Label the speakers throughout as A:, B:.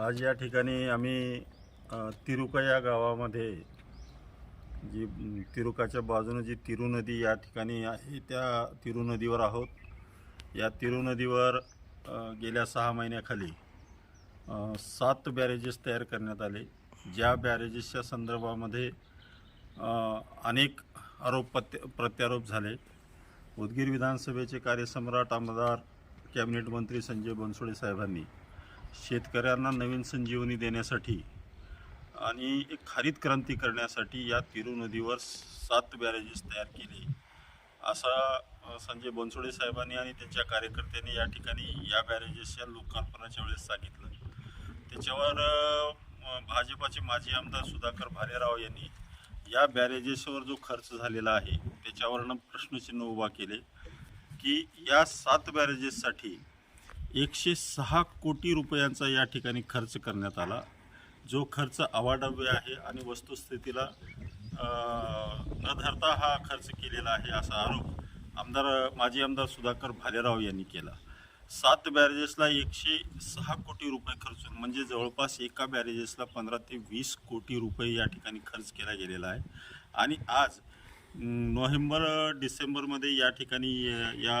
A: आज या ठिकाणी आम्ही तिरुका या गावामध्ये जी तिरुकाच्या बाजूने जी तिरु नदी या ठिकाणी आहे त्या तिरु नदीवर आहोत. या तिरु नदीवर गेल्या सहा महिन्याखाली सात बॅरेजेस तयार करण्यात आले ज्या बॅरेजेसच्या संदर्भामध्ये अनेक आरोप प्रत्य प्रत्यारोप झाले. उदगीर विधानसभेचे कार्यसम्राट आमदार कॅबिनेट मंत्री संजय बनसोडे साहेबांनी शेतकऱ्यांना नवीन संजीवनी देण्यासाठी आणि एक हरित क्रांती करण्यासाठी या तिरू नदीवर सात बॅरेजेस तयार केले. असा संजय बनसोडे साहेबांनी आणि त्यांच्या कार्यकर्त्यांनी या ठिकाणी या बॅरेजेसच्या लोकार्पणाच्या वेळेस सांगितलं. त्याच्यावर भाजपाचे माजी आमदार सुधाकर भालेराव यांनी या बॅरेजेसवर जो खर्च झालेला आहे त्याच्यावरनं प्रश्नचिन्ह उभा केले की या सात बॅरेजेससाठी एकशे सहा कोटी रुपयांचा या ठिकाणी खर्च करण्यात आला. जो खर्च अवाढव्य आहे आणि वस्तुस्थितीला न धरता हा खर्च केलेला आहे असा आरोप आमदार माजी आमदार सुधाकर भालेराव यांनी केला. सात बॅरेजेसला एकशे सहा कोटी रुपये खर्च होऊन म्हणजे जवळपास एका बॅरेजेसला पंधरा ते वीस कोटी रुपये या ठिकाणी खर्च केला गेलेला आहे. आणि आज नोव्हेंबर डिसेंबरमध्ये या ठिकाणी या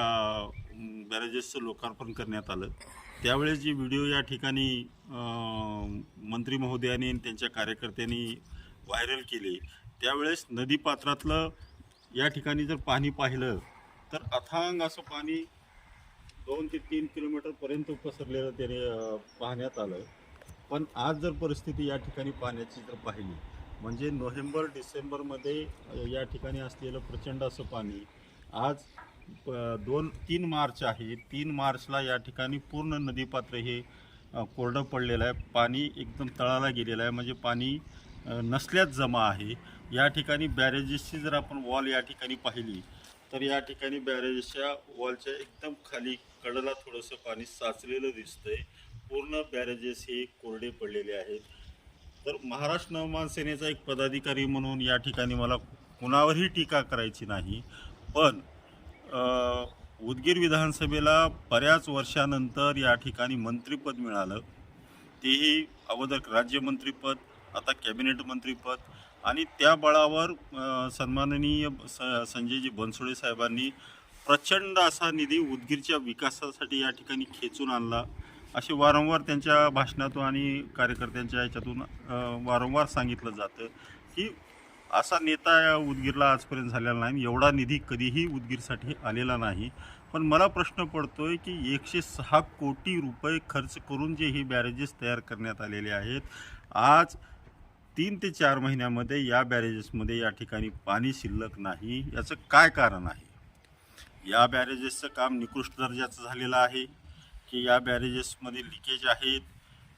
A: बॅरेजेसचं लोकार्पण करण्यात आलं. त्यावेळेस जी व्हिडिओ या ठिकाणी मंत्री महोदयाने आणि त्यांच्या कार्यकर्त्यांनी व्हायरल केले त्यावेळेस नदीपात्रातलं या ठिकाणी जर पाणी पाहिलं तर अथांग असं पाणी दोन ते तीन किलोमीटरपर्यंत पसरलेलं त्याने पाहण्यात आलं. पण आज जर परिस्थिती या ठिकाणी पाण्याची जर पाहिली म्हणजे नोव्हेंबर डिसेंबरमध्ये या ठिकाणी असलेलं प्रचंड असं पाणी आज प- दोन तीन मार्च आहे. तीन मार्चला या ठिकाणी पूर्ण नदीपात्र हे कोरडं पडलेलं आहे. पाणी एकदम तळाला गेलेलं आहे. म्हणजे पाणी नसल्यात जमा आहे. या ठिकाणी बॅरेजेसची जर आपण वॉल या ठिकाणी पाहिली तर या ठिकाणी बॅरेजेसच्या वॉलच्या एकदम खाली कडला थोडंसं पाणी साचलेलं दिसतंय. पूर्ण बॅरेजेस हे कोरडे पडलेले आहेत. तर महाराष्ट्र नवमान सेनेचा एक पदाधिकारी म्हणून या ठिकाणी मला कुणावरही टीका करायची नाही पण उदगीर विधानसभेला बऱ्याच वर्षानंतर या ठिकाणी मंत्रिपद मिळालं. तेही अगोदर राज्यमंत्रीपद आता कॅबिनेट मंत्रीपद आणि त्या बळावर सन्माननीय स संजयजी बनसोडे साहेबांनी प्रचंड असा निधी उदगीरच्या विकासासाठी या ठिकाणी खेचून आणला. असे वारंवार त्यांच्या भाषणातून आणि कार्यकर्त्यांच्या ह्याच्यातून वारंवार सांगितलं जातं की असा नेता या उदगीरला आजपर्यंत झालेला नाही आणि एवढा निधी कधीही उदगीरसाठी आलेला नाही. पण मला प्रश्न पडतो आहे की एकशे सहा कोटी रुपये खर्च करून जे हे बॅरेजेस तयार करण्यात आलेले आहेत आज तीन ते चार महिन्यामध्ये या बॅरेजेसमध्ये या ठिकाणी पाणी शिल्लक नाही. याचं काय कारण आहे? या बॅरेजेसचं काम निकृष्ट दर्जाचं झालेलं आहे. की या बॅरेजेसमध्ये लिकेज आहेत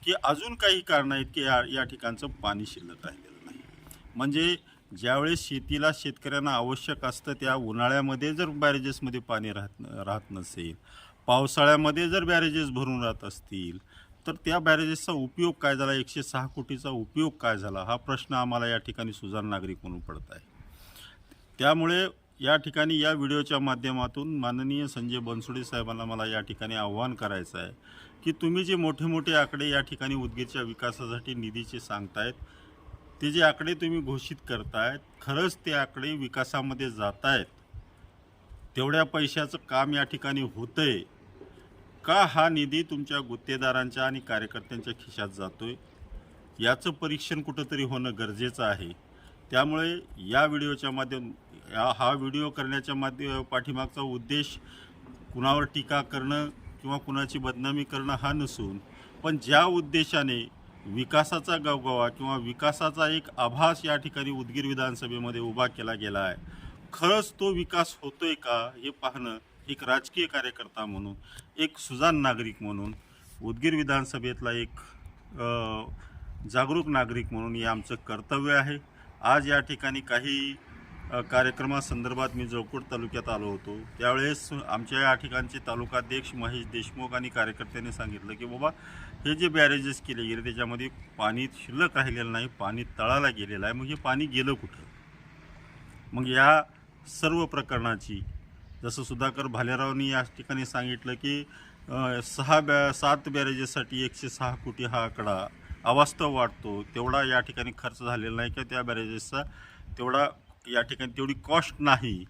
A: की अजून काही कारणं आहेत की या या ठिकाणचं पाणी शिल्लक राहिलेलं नाही. म्हणजे ज्यावेळेस शेतीला शेतकऱ्यांना आवश्यक असतं त्या उन्हाळ्यामध्ये जर बॅरेजेसमध्ये पाणी राहत राहत नसेल पावसाळ्यामध्ये जर बॅरेजेस भरून राहत असतील तर त्या बॅरेजेसचा उपयोग काय झाला? एकशे सहा कोटीचा उपयोग काय झाला? हा प्रश्न आम्हाला या ठिकाणी सुजाण नागरिक म्हणून पडत आहे. त्यामुळे या ठिकाणी या व्हिडिओच्या माध्यमातून माननीय संजय बनसोडे साहेबांना मला या ठिकाणी आव्हान करायचं आहे की तुम्ही जे मोठे मोठे आकडे या ठिकाणी उदगीरच्या विकासासाठी निधीचे सांगतायत ते जे आकडे तुम्ही घोषित करतायत खरंच ते आकडे विकासामध्ये जात आहेत तेवढ्या पैशाचं काम या ठिकाणी होतंय. का हा निधी तुमच्या गुत्तेदारांच्या आणि कार्यकर्त्यांच्या खिशात जातोय? याचं परीक्षण कुठंतरी होणं गरजेचं आहे. त्यामुळे या व्हिडिओच्या माध्यम या हा व्हिडिओ करण्याच्या माध्य पाठीमागचा उद्देश कुणावर टीका करणं किंवा कुणाची बदनामी करणं हा नसून पण ज्या उद्देशाने विकासाचा गवगवा किंवा विकासाचा एक आभास या ठिकाणी उदगीर विधानसभेमध्ये उभा केला गेला आहे खरंच तो विकास होतोय का हे पाहणं एक राजकीय कार्यकर्ता म्हणून एक सुजाण नागरिक म्हणून उदगीर विधानसभेतला एक जागरूक नागरिक म्हणून हे आमचं कर्तव्य आहे. आज या ठिकाणी काही कार्यक्रमासंदर्भात मी जळकोट तालुक्यात आलो होतो. त्यावेळेस आमच्या या ठिकाणचे तालुकाध्यक्ष महेश देशमुख आणि कार्यकर्त्यांनी सांगितलं की बाबा हे जे बॅरेजेस केले गेले त्याच्यामध्ये पाणी शिल्लक राहिलेलं नाही पाणी तळाला गेलेलं आहे. मग हे पाणी गेलं कुठं? मग या सर्व प्रकरणाची जसं सुधाकर भालेरावनी या ठिकाणी सांगितलं की सहा बॅ सात बॅरेजेससाठी एकशे सहा कोटी हा आकडा अवास्तव वाटतो. तेवढा या ठिकाणी खर्च झालेला नाही किंवा त्या बॅरेजेसचा तेवढा या ठिकाणी तेवढी कॉस्ट नाही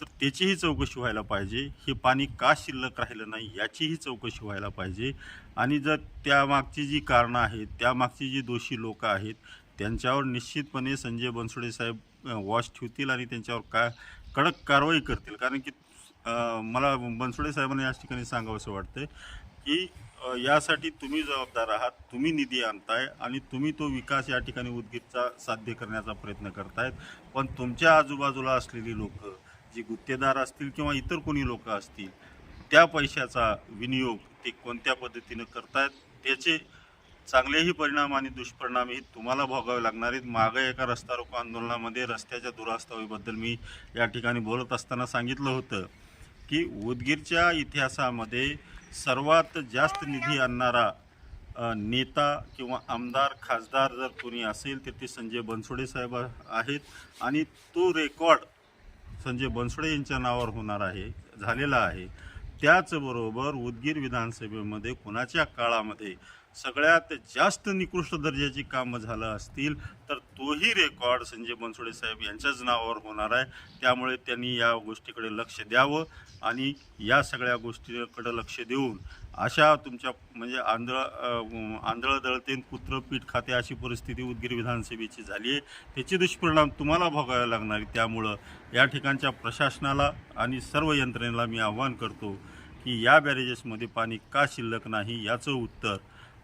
A: तर त्याचीही चौकशी व्हायला पाहिजे. हे पाणी का शिल्लक राहिलं नाही याचीही चौकशी व्हायला पाहिजे. आणि जर त्यामागची जी कारणं आहेत त्यामागची जी दोषी लोक आहेत त्यांच्यावर निश्चितपणे संजय बनसोडे साहेब वॉच ठेवतील आणि त्यांच्यावर का कडक कारवाई करतील. कारण की मला बनसोडे साहेबांना याच ठिकाणी सांगावंसं वाटतं की यासाठी तुम्ही जबाबदार आहात तुम्ही निधी आणताय आणि तुम्ही तो विकास या ठिकाणी उदगीरचा साध्य करण्याचा प्रयत्न करतायत. पण तुमच्या आजूबाजूला असलेली लोक जी गुत्तेदार असतील किंवा इतर कोणी लोक असतील त्या पैशाचा विनियोग ते कोणत्या पद्धतीनं करतायत त्याचे चांगलेही परिणाम आणि दुष्परिणामही तुम्हाला भोगावे लागणार आहेत. मागं एका रस्ता रोको आंदोलनामध्ये रस्त्याच्या दुरास्तावीबद्दल मी या ठिकाणी बोलत असताना सांगितलं होतं की उदगीरच्या इतिहासामध्ये सर्वात जास्त निधी आणणारा नेता किंवा आमदार खासदार जर कोणी असेल तर ते संजय बनसोडे साहेब आहेत. आणि तो रेकॉर्ड संजय बनसोडे यांच्या नावावर होणार आहे झालेला आहे. त्याचबरोबर उदगीर विधानसभेमध्ये कुणाच्या काळामध्ये सगळ्यात जास्त निकृष्ट दर्जाची कामं झालं असतील तर तोही रेकॉर्ड संजय बनसोडे साहेब यांच्याच नावावर होणार आहे. त्यामुळे त्यांनी या गोष्टीकडे लक्ष द्यावं आणि या सगळ्या गोष्टीकडे लक्ष देऊन अशा तुमच्या म्हणजे आंधळ आंधळ दळतेन कुत्र पीठ खाते अशी परिस्थिती उदगीर विधानसभेची झाली आहे. त्याचे दुष्परिणाम तुम्हाला भोगावे लागणार त्यामुळं या ठिकाणच्या प्रशासनाला आणि सर्व यंत्रणेला मी आव्हान करतो की या बॅरेजेसमध्ये पाणी का शिल्लक नाही याचं उत्तर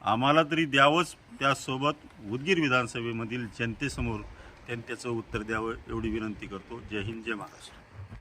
A: आम्हाला तरी द्यावंच त्यासोबत उदगीर विधानसभेमधील जनतेसमोर त्यांनी त्याचं उत्तर द्यावं एवढी विनंती करतो. जय हिंद जय महाराष्ट्र.